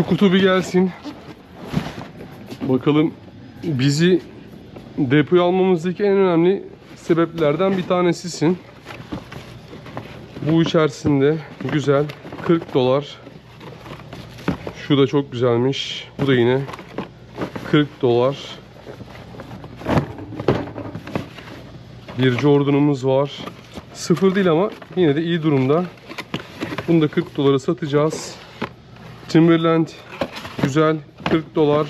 Şu kutu bir gelsin. Bakalım bizi depoya almamızdaki en önemli sebeplerden bir tanesisin. Bu içerisinde güzel 40 dolar. Şu da çok güzelmiş. Bu da yine 40 dolar. Bir Jordan'ımız var. Sıfır değil ama yine de iyi durumda. Bunu da 40 dolara satacağız. Timberland güzel 40 dolar.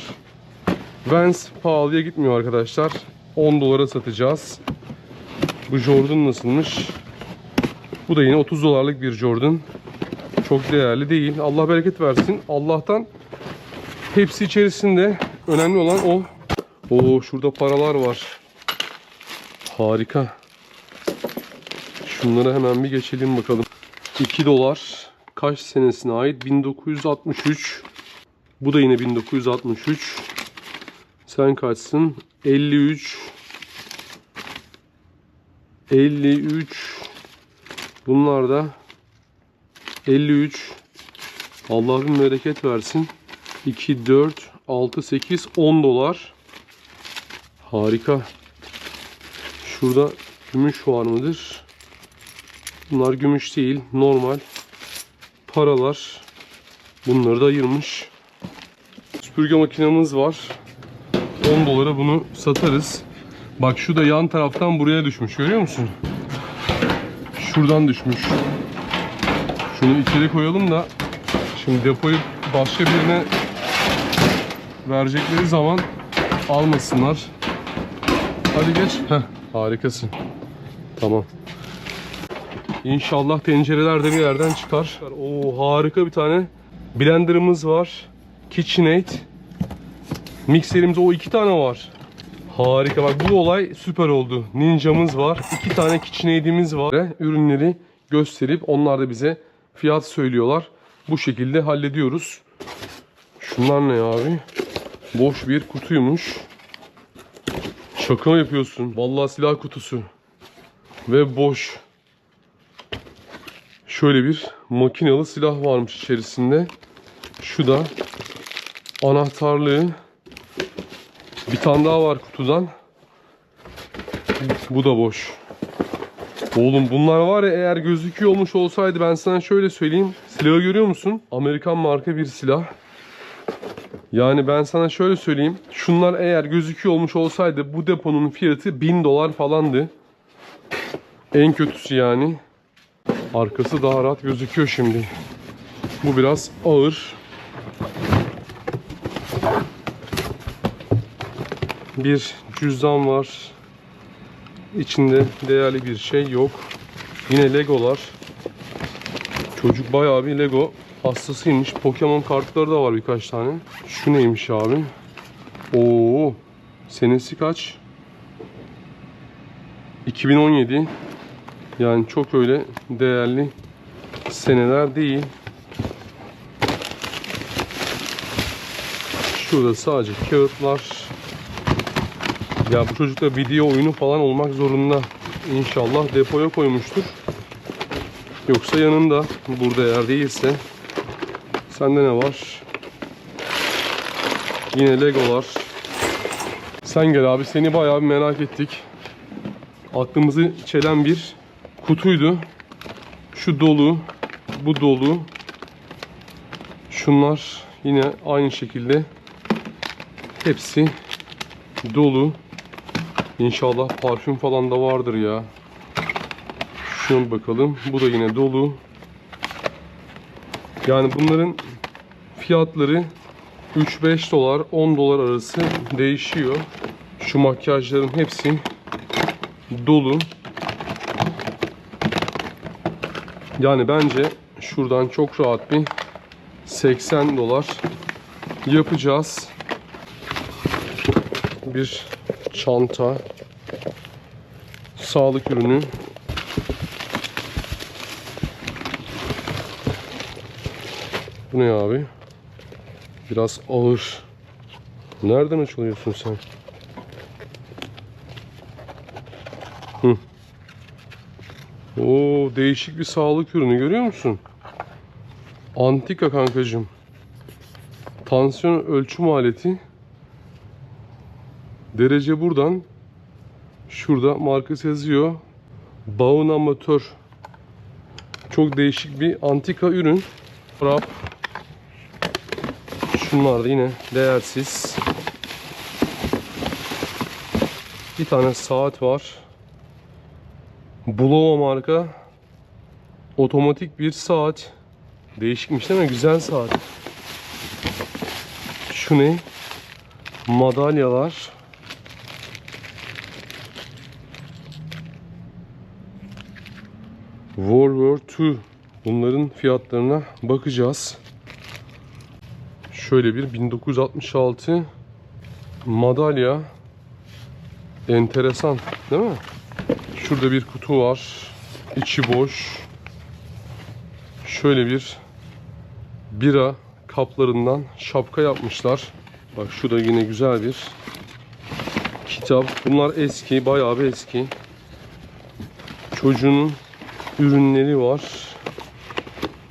Vans pahalıya gitmiyor arkadaşlar. 10 dolara satacağız. Bu Jordan nasılmış? Bu da yine 30 dolarlık bir Jordan. Çok değerli değil. Allah bereket versin. Allah'tan hepsi içerisinde önemli olan o. Oo şurada paralar var. Harika. Şunlara hemen bir geçelim bakalım. 2 dolar. Kaç senesine ait? 1963. Bu da yine 1963. Sen kaçsın? 53. 53. Bunlar da 53. Allah'ın bereket versin. 2, 4, 6, 8, 10 dolar. Harika. Şurada gümüş var mıdır? Bunlar gümüş değil. Normal. Paralar. Bunları da ayırmış. Süpürge makinemiz var. 10 dolara bunu satarız. Bak şu da yan taraftan buraya düşmüş. Görüyor musun? Şuradan düşmüş. Şunu içeri koyalım da şimdi depoyu başka birine verecekleri zaman almasınlar. Hadi geç. Heh, harikasın. Tamam. İnşallah tencereler de bir yerden çıkar. Oo harika bir tane blenderımız var. KitchenAid. Mikserimizde o iki tane var. Harika bak bu olay süper oldu. Ninja'mız var. iki tane KitchenAid'imiz var. Ürünleri gösterip onlar da bize fiyat söylüyorlar. Bu şekilde hallediyoruz. Şunlar ne abi? Boş bir kutuymuş. Şaka yapıyorsun? Vallahi silah kutusu. Ve boş. Şöyle bir makinalı silah varmış içerisinde. Şu da anahtarlığı. Bir tane daha var kutudan. Bu da boş. Oğlum bunlar var ya eğer gözüküyor olmuş olsaydı ben sana şöyle söyleyeyim. Silahı görüyor musun? Amerikan marka bir silah. Yani ben sana şöyle söyleyeyim. Şunlar eğer gözüküyor olmuş olsaydı bu deponun fiyatı 1000 dolar falandı. En kötüsü yani. Arkası daha rahat gözüküyor şimdi. Bu biraz ağır. Bir cüzdan var. İçinde değerli bir şey yok. Yine Legolar. Çocuk bayağı bir Lego hastasıymış. Pokemon kartları da var birkaç tane. Şu neymiş abi? Oo. Senesi kaç? 2017. Yani çok öyle değerli seneler değil. Şurada sadece kağıtlar. Ya bu çocukta video oyunu falan olmak zorunda. İnşallah depoya koymuştur. Yoksa yanında burada eğer değilse sende ne var? Yine Legolar. Sen gel abi seni bayağı bir merak ettik. Aklımızı çelen bir kutuydu. Şu dolu, bu dolu. Şunlar yine aynı şekilde hepsi dolu. İnşallah parfüm falan da vardır ya. Şuna bakalım. Bu da yine dolu. Yani bunların fiyatları 3-5 dolar, 10 dolar arası değişiyor. Şu makyajların hepsi dolu. Yani bence şuradan çok rahat bir 80 dolar yapacağız. Bir çanta, sağlık ürünü. Bu ne abi? Biraz ağır. Nereden açılıyorsun sen? Hı. Oo, değişik bir sağlık ürünü görüyor musun? Antika kankacığım. Tansiyon ölçüm aleti. Derece buradan. Şurada markası yazıyor. Baun amatör. Çok değişik bir antika ürün. Rap. Şunlar da yine değersiz. Bir tane saat var. Bulova marka. Otomatik bir saat. Değişikmiş değil mi? Güzel saat. Şu ne? Madalyalar. World War II. Bunların fiyatlarına bakacağız. Şöyle bir 1966 madalya. Enteresan değil mi? Şurada bir kutu var. İçi boş. Şöyle bir bira kaplarından şapka yapmışlar. Bak şu da yine güzel bir kitap. Bunlar eski, bayağı bir eski. Çocuğun ürünleri var.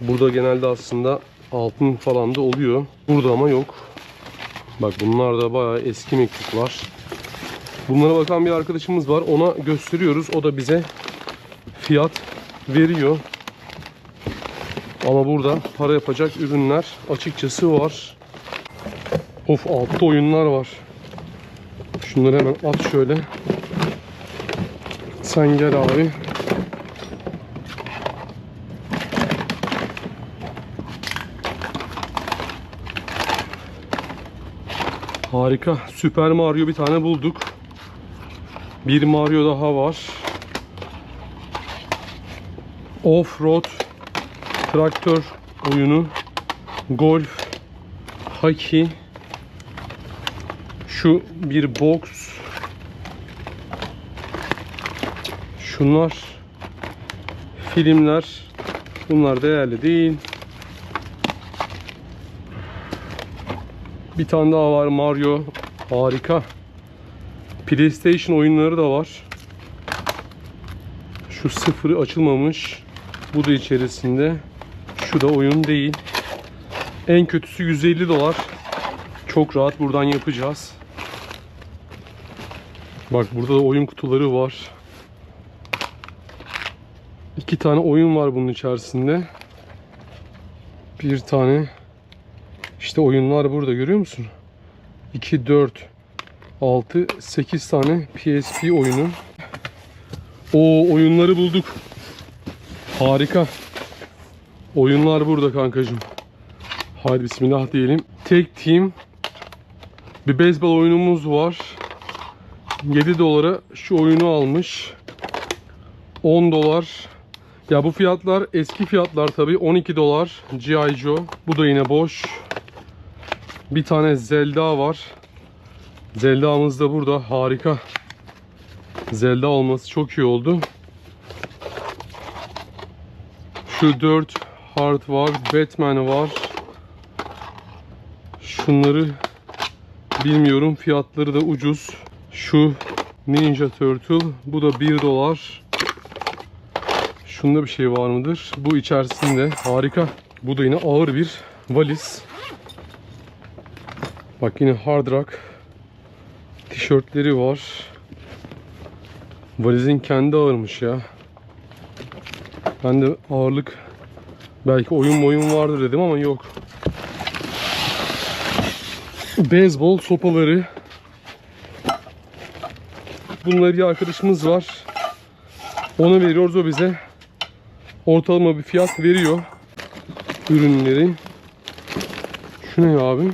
Burada genelde aslında altın falan da oluyor. Burada ama yok. Bak bunlar da bayağı eski mektuplar. Bunlara bakan bir arkadaşımız var. Ona gösteriyoruz. O da bize fiyat veriyor. Ama burada para yapacak ürünler açıkçası var. Of altta oyunlar var. Şunları hemen at şöyle. Sen gel abi. Harika. Süper Mario bir tane bulduk. Bir Mario daha var. Off-road traktör oyunu, golf, haki, şu bir box, şunlar filmler, bunlar değerli değil. Bir tane daha var Mario, harika. PlayStation oyunları da var. Şu sıfırı açılmamış. Bu da içerisinde. Şu da oyun değil. En kötüsü 150 dolar. Çok rahat buradan yapacağız. Bak burada da oyun kutuları var. İki tane oyun var bunun içerisinde. Bir tane işte oyunlar burada görüyor musun? 2, 4, 6, 8 tane PSP oyunu. O oyunları bulduk. Harika. Oyunlar burada kankacığım. Haydi bismillah diyelim. Tek team bir beyzbol oyunumuz var. 7 dolara şu oyunu almış. 10 dolar. Ya bu fiyatlar eski fiyatlar tabi 12 dolar. G.I. Joe. Bu da yine boş. Bir tane Zelda var. Zelda'mız da burada. Harika. Zelda olması çok iyi oldu. Şu 4 Hard var. Batman var. Şunları bilmiyorum. Fiyatları da ucuz. Şu Ninja Turtle. Bu da 1 dolar. Şunda bir şey var mıdır? Bu içerisinde. Harika. Bu da yine ağır bir valiz. Bak yine Hard Rock tişörtleri var. Valizin kendi ağırmış ya. Ben de ağırlık belki oyun boyun vardır dedim ama yok. Beyzbol sopaları. Bunları bir arkadaşımız var. Ona veriyoruz o bize ortalama bir fiyat veriyor ürünleri. Şu ne abi?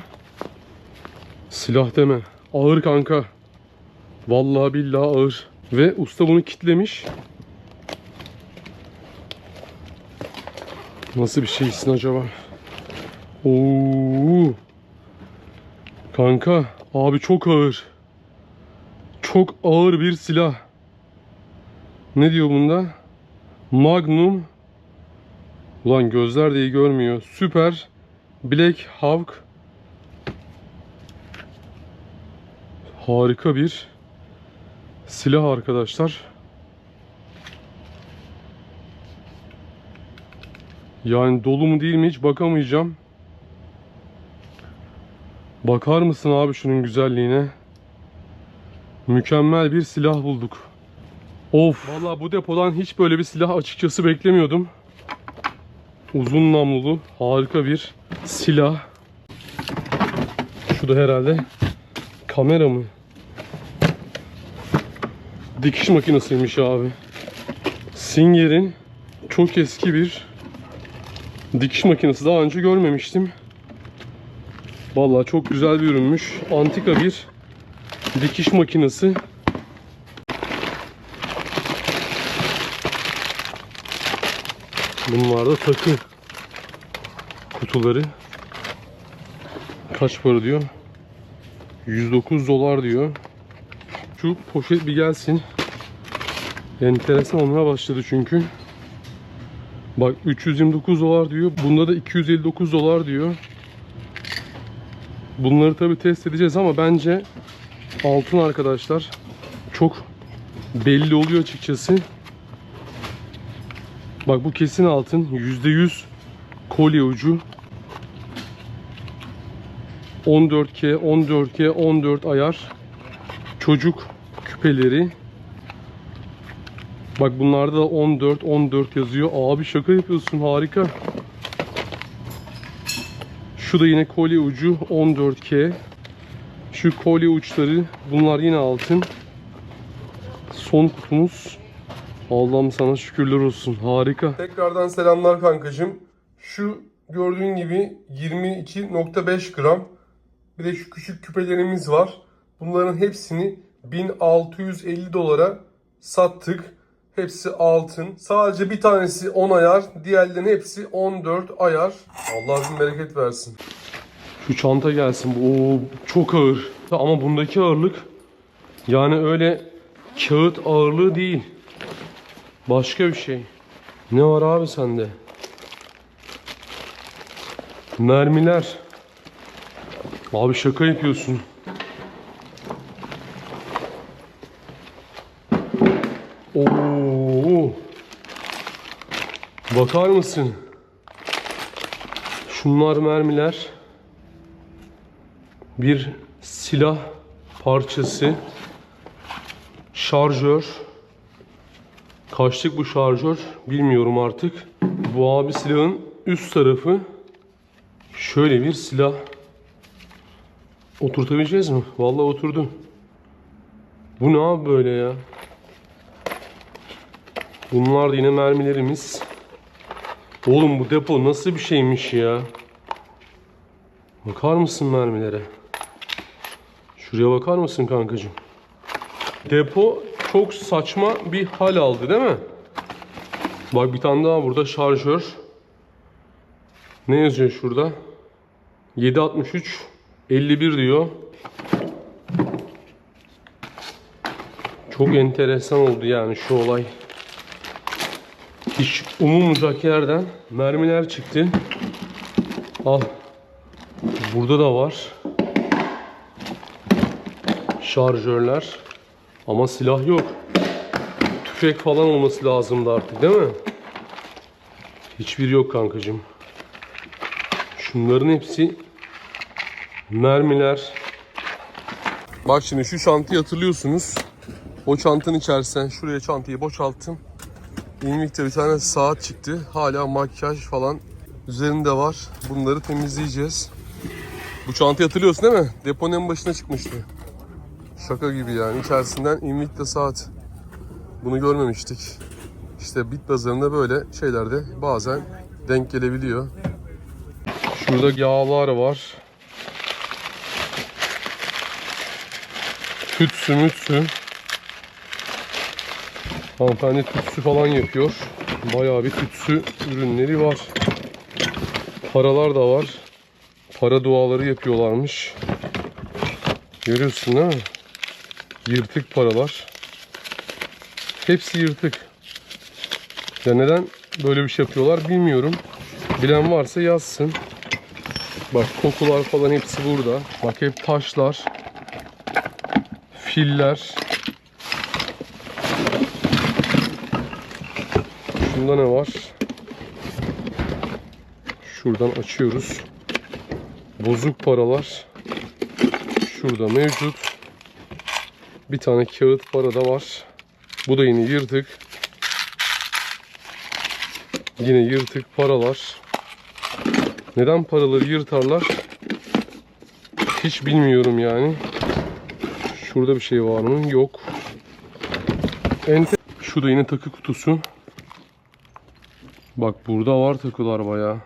Silah deme. Ağır kanka. Vallahi billahi ağır. Ve usta bunu kitlemiş. Nasıl bir şeysin acaba? Oo. Kanka, abi çok ağır. Çok ağır bir silah. Ne diyor bunda? Magnum. Ulan gözler de iyi görmüyor. Süper Black Hawk. Harika bir silah arkadaşlar. Yani dolu mu değil mi hiç bakamayacağım. Bakar mısın abi şunun güzelliğine? Mükemmel bir silah bulduk. Of. Vallahi bu depodan hiç böyle bir silah açıkçası beklemiyordum. Uzun namlulu harika bir silah. Şu da herhalde kamera mı? Dikiş makinesiymiş abi. Singer'in çok eski bir dikiş makinesi. Daha önce görmemiştim. Vallahi çok güzel bir ürünmüş. Antika bir dikiş makinesi. Bunlar da takı kutuları. Kaç para diyor? 109 dolar diyor. Şu poşet bir gelsin. Enteresan olmaya başladı çünkü. Bak 329 dolar diyor. Bunda da 259 dolar diyor. Bunları tabi test edeceğiz ama bence altın arkadaşlar çok belli oluyor açıkçası. Bak bu kesin altın. %100 kolye ucu. 14K, 14K, 14 ayar. Çocuk küpeleri. Bak bunlarda da 14, 14 yazıyor. Abi şaka yapıyorsun harika. Şu da yine kolye ucu 14K. Şu kolye uçları bunlar yine altın. Son kutumuz. Allah'ım sana şükürler olsun. Harika. Tekrardan selamlar kankacığım. Şu gördüğün gibi 22.5 gram. Bir de şu küçük küpelerimiz var. Bunların hepsini 1650 dolara sattık. Hepsi altın. Sadece bir tanesi 10 ayar. Diğerlerinin hepsi 14 ayar. Allah bin bereket versin. Şu çanta gelsin. Oo, çok ağır. Ama bundaki ağırlık yani öyle kağıt ağırlığı değil. Başka bir şey. Ne var abi sende? Mermiler. Abi şaka yapıyorsun. Oo. Bakar mısın? Şunlar mermiler. Bir silah parçası. Şarjör. Kaçlık bu şarjör bilmiyorum artık. Bu abi silahın üst tarafı. Şöyle bir silah. Oturtabileceğiz mi? Vallahi oturdu. Bu ne abi böyle ya? Bunlar da yine mermilerimiz. Oğlum bu depo nasıl bir şeymiş ya? Bakar mısın mermilere? Şuraya bakar mısın kankacığım? Depo çok saçma bir hal aldı değil mi? Bak bir tane daha burada şarjör. Ne yazıyor şurada? 763 51 diyor. Çok enteresan oldu yani şu olay. Hiç umulmayacak yerden mermiler çıktı. Al. Burada da var. Şarjörler. Ama silah yok. Tüfek falan olması lazımdı artık değil mi? Hiçbir yok kankacığım. Şunların hepsi mermiler. Bak şimdi şu çantayı hatırlıyorsunuz. O çantanın içerisinden şuraya çantayı boşalttım. İlmik'te bir tane saat çıktı. Hala makyaj falan üzerinde var. Bunları temizleyeceğiz. Bu çantayı hatırlıyorsun değil mi? Deponun en başına çıkmıştı. Şaka gibi yani. İçerisinden Invicta saat. Bunu görmemiştik. İşte bit pazarında böyle şeylerde bazen denk gelebiliyor. Şurada yağlar var. Tütsü mütsü. Hanımefendi tütsü falan yapıyor. Bayağı bir tütsü ürünleri var. Paralar da var. Para duaları yapıyorlarmış. Görüyorsun değil mi? Yırtık paralar. Hepsi yırtık. Ya neden böyle bir şey yapıyorlar bilmiyorum. Bilen varsa yazsın. Bak kokular falan hepsi burada. Bak hep taşlar. Filler. Şunda ne var? Şuradan açıyoruz. Bozuk paralar. şurada mevcut. Bir tane kağıt para da var. Bu da yine yırtık. Yine yırtık paralar. Neden paraları yırtarlar? Hiç bilmiyorum yani. Şurada bir şey var mı? Yok. Ente Şu yine takı kutusu. Bak burada var takılar bayağı.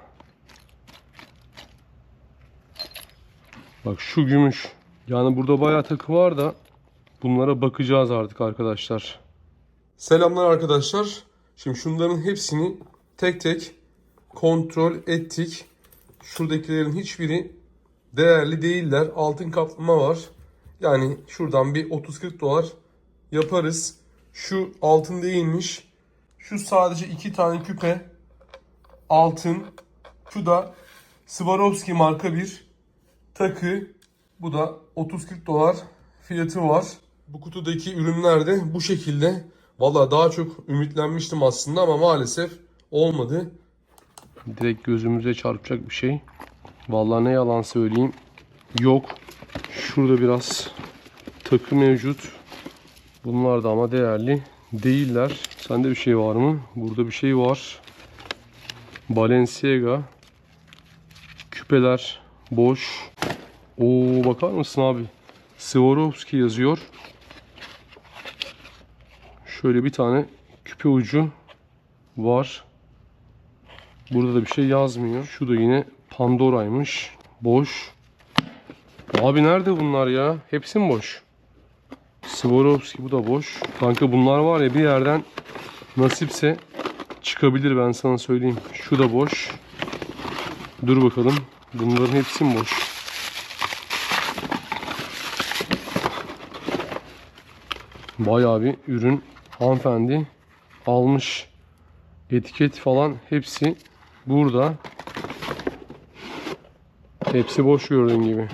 Bak şu gümüş. Yani burada bayağı takı var da bunlara bakacağız artık arkadaşlar. Selamlar arkadaşlar. Şimdi şunların hepsini tek tek kontrol ettik. Şuradakilerin hiçbiri değerli değiller. Altın kaplama var. Yani şuradan bir 30-40 dolar yaparız. Şu altın değilmiş. Şu sadece iki tane küpe altın. Şu da Swarovski marka bir takı. Bu da 30-40 dolar fiyatı var. Bu kutudaki ürünler de bu şekilde. Valla daha çok ümitlenmiştim aslında ama maalesef olmadı. Direkt gözümüze çarpacak bir şey. Vallahi ne yalan söyleyeyim. Yok. Şurada biraz takı mevcut. Bunlar da ama değerli değiller. Sende bir şey var mı? Burada bir şey var. Balenciaga. Küpeler boş. Oo bakar mısın abi? Swarovski yazıyor. Şöyle bir tane küpe ucu var. Burada da bir şey yazmıyor. Şu da yine Pandora'ymış. Boş. Abi nerede bunlar ya? Hepsi mi boş? Swarovski bu da boş. Kanka bunlar var ya bir yerden nasipse çıkabilir ben sana söyleyeyim. Şu da boş. Dur bakalım. Bunların hepsi boş? Bayağı bir ürün hanımefendi almış. Etiket falan hepsi burada. Hepsi boş gördüğün gibi.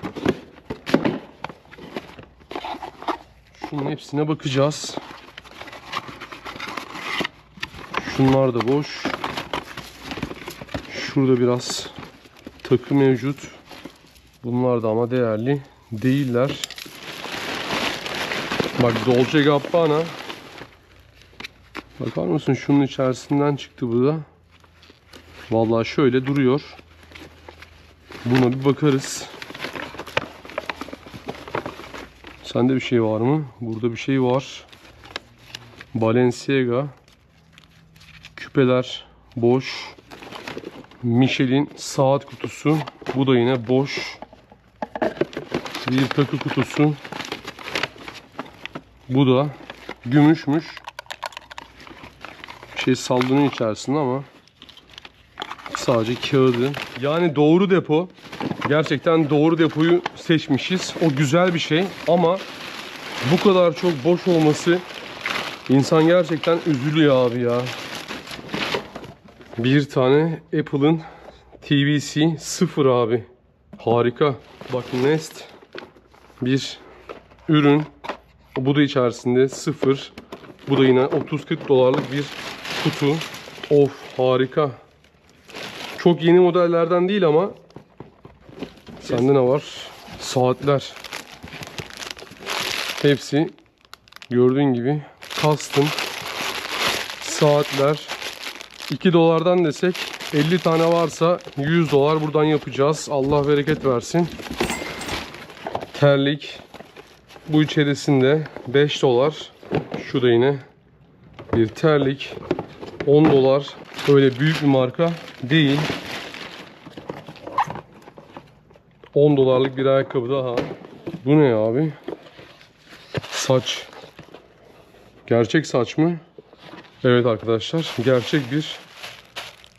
Şunun hepsine bakacağız. Şunlar da boş. Şurada biraz takı mevcut. Bunlar da ama değerli değiller. Bak Dolce Gabbana. Bakar mısın şunun içerisinden çıktı bu da. Vallahi şöyle duruyor. Buna bir bakarız. Sende bir şey var mı? Burada bir şey var. Balenciaga. Küpeler boş. Michelin saat kutusu. Bu da yine boş. Bir takı kutusu. Bu da gümüşmüş. Bir şey sallanıyor içerisinde ama sadece kağıdı. Yani doğru depo. Gerçekten doğru depoyu seçmişiz. O güzel bir şey ama bu kadar çok boş olması insan gerçekten üzülüyor abi ya. Bir tane Apple'ın TVC sıfır abi. Harika. Bak Nest bir ürün. Bu da içerisinde sıfır. Bu da yine 30-40 dolarlık bir kutu. Of harika. Çok yeni modellerden değil ama sende ne var? Saatler. Hepsi gördüğün gibi custom saatler. 2 dolardan desek 50 tane varsa 100 dolar buradan yapacağız. Allah bereket versin. Terlik. Bu içerisinde 5 dolar. Şu da yine bir terlik. 10 dolar. Öyle büyük bir marka değil. 10 dolarlık bir ayakkabı daha. Bu ne abi? Saç. Gerçek saç mı? Evet arkadaşlar. Gerçek bir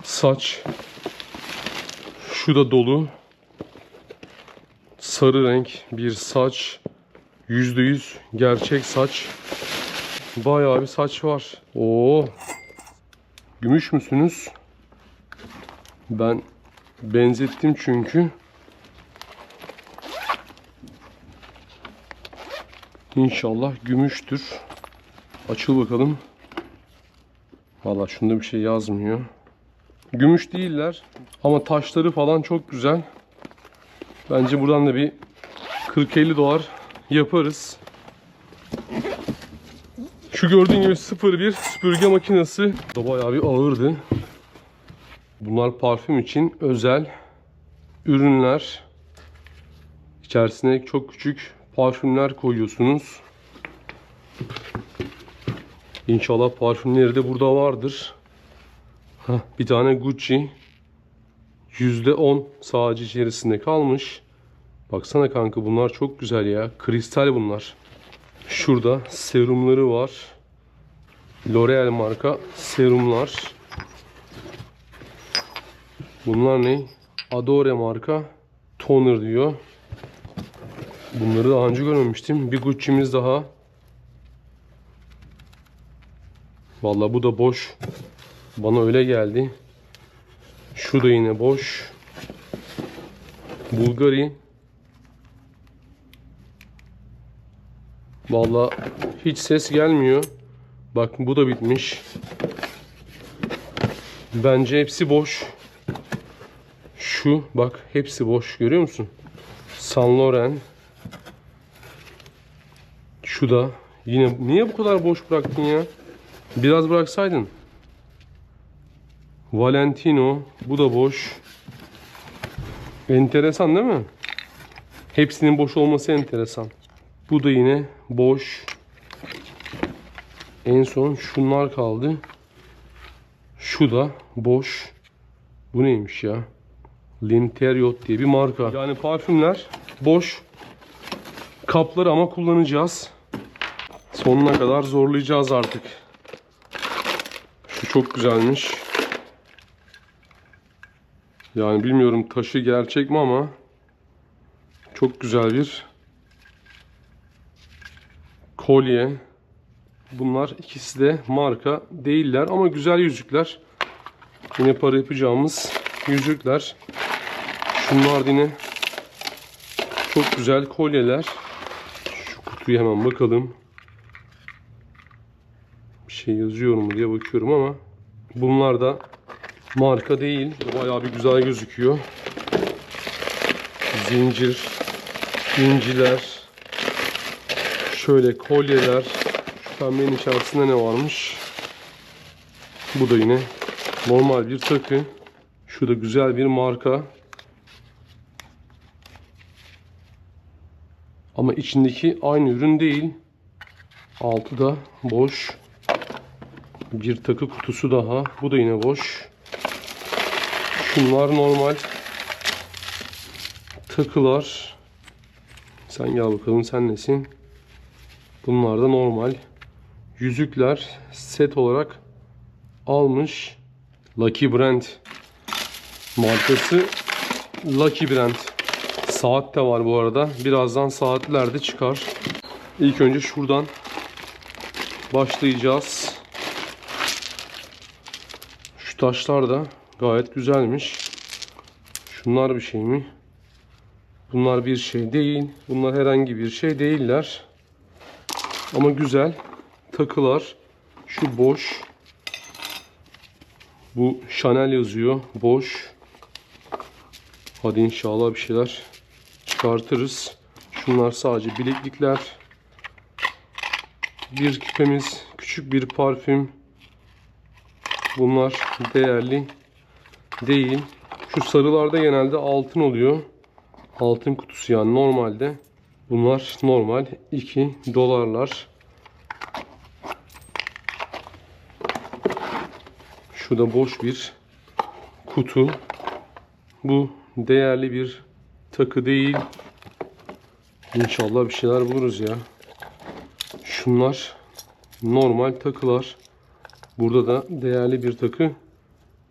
saç. Şu da dolu. Sarı renk bir saç. %100 gerçek saç. Bayağı bir saç var. Oo. Gümüş müsünüz? Ben benzettim çünkü. İnşallah gümüştür. Açıl bakalım. Valla şunda bir şey yazmıyor. Gümüş değiller ama taşları falan çok güzel. Bence buradan da bir 40-50 dolar yaparız. Şu gördüğün gibi 01 süpürge makinesi da bayağı bir ağırdı. Bunlar parfüm için özel ürünler. İçerisine çok küçük parfümler koyuyorsunuz. İnşallah parfümleri de burada vardır. Hah, bir tane Gucci %10 sadece içerisinde kalmış. Baksana kanka bunlar çok güzel ya. Kristal bunlar. Şurada serumları var. L'Oreal marka serumlar. Bunlar ne? Adore marka toner diyor. Bunları daha önce görmemiştim. Bir Gucci'miz daha. Vallahi bu da boş. Bana öyle geldi. Şu da yine boş. Bulgari. Vallahi hiç ses gelmiyor. Bak bu da bitmiş. Bence hepsi boş. Şu bak hepsi boş görüyor musun? San Loren. Şu da yine niye bu kadar boş bıraktın ya? Biraz bıraksaydın. Valentino bu da boş. Enteresan değil mi? Hepsinin boş olması enteresan. Bu da yine boş. En son şunlar kaldı. Şu da boş. Bu neymiş ya? Linteriot diye bir marka. Yani parfümler boş. Kapları ama kullanacağız. Sonuna kadar zorlayacağız artık. Şu çok güzelmiş. Yani bilmiyorum taşı gerçek mi ama çok güzel bir kolye. Bunlar ikisi de marka değiller ama güzel yüzükler. Yine para yapacağımız yüzükler. Şunlar yine çok güzel kolyeler. Şu kutuyu hemen bakalım. Şey yazıyor mu diye bakıyorum ama bunlar da marka değil. Bayağı bir güzel gözüküyor. Zincir, inciler, şöyle kolyeler. Şu pembenin içerisinde ne varmış? Bu da yine normal bir takı. Şu da güzel bir marka. Ama içindeki aynı ürün değil. Altı da boş. Bir takı kutusu daha. Bu da yine boş. Şunlar normal takılar. Sen gel bakalım sen nesin? Bunlar da normal. Yüzükler set olarak almış. Lucky Brand markası Lucky Brand. Saat de var bu arada. Birazdan saatler de çıkar. İlk önce şuradan başlayacağız. Şu taşlar da gayet güzelmiş. Şunlar bir şey mi? Bunlar bir şey değil. Bunlar herhangi bir şey değiller. Ama güzel. Takılar. Şu boş. Bu Chanel yazıyor. Boş. Hadi inşallah bir şeyler çıkartırız. Şunlar sadece bileklikler. Bir küpemiz, küçük bir parfüm. Bunlar değerli değil. Şu sarılarda genelde altın oluyor. Altın kutusu yani normalde. Bunlar normal 2 dolarlar. Şu da boş bir kutu. Bu değerli bir takı değil. İnşallah bir şeyler buluruz ya. Şunlar normal takılar. Burada da değerli bir takı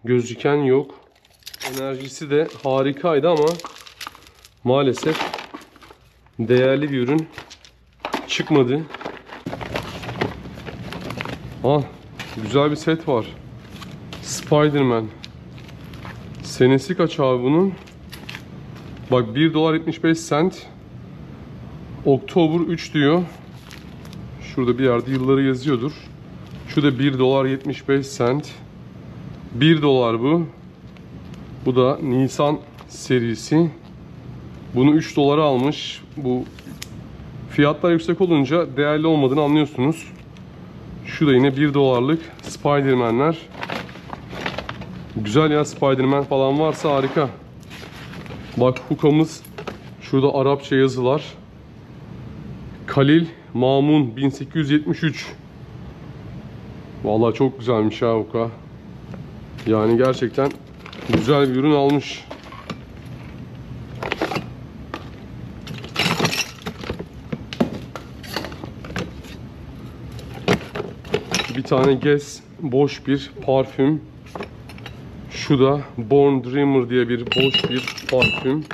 gözüken yok. Enerjisi de harikaydı ama maalesef değerli bir ürün çıkmadı. Ah, güzel bir set var. Spider-Man. Senesi kaç abi bunun? Bak 1 dolar 75 cent. Oktober 3 diyor. Şurada bir yerde yılları yazıyordur. Şu da 1 dolar 75 cent. 1 dolar bu. Bu da Nisan serisi. Bunu 3 dolara almış. Bu fiyatlar yüksek olunca değerli olmadığını anlıyorsunuz. Şu da yine 1 dolarlık Spiderman'ler. Güzel ya Spiderman falan varsa harika. Bak hukamız şurada Arapça yazılar. Kalil Mamun 1873. Vallahi çok güzelmiş ha huka. Yani gerçekten güzel bir ürün almış. Bir tane Guess boş bir parfüm. Şu da Born Dreamer diye bir boş bir parfüm.